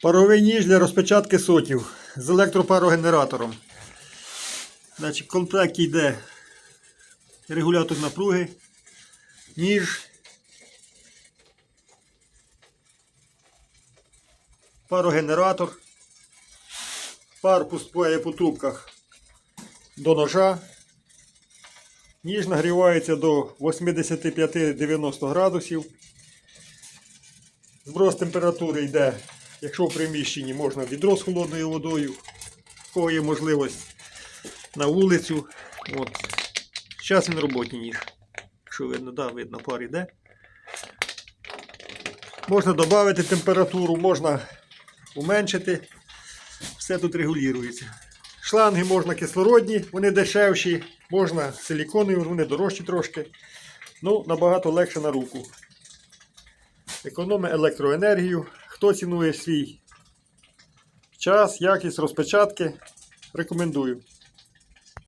Паровий ніж для розпечатки сотів з електропарогенератором. Значить, в йде регулятор напруги, ніж, парогенератор, пар пускає по трубках до ножа. Ніж нагрівається до 85-90 градусів. Зброс температури йде, якщо в приміщенні можна відро з холодною водою, в кого є можливість на вулицю. От. Зараз він роботний ніж. Якщо видно, да, видно, пар йде. Можна додати температуру, можна уменшити. Все тут регулюється. Шланги можна кислородні, вони дешевші, можна силіконові, вони дорожчі трошки. Ну, набагато легше на руку. Економить електроенергію. Хто цінує свій час, якість розпечатки, рекомендую.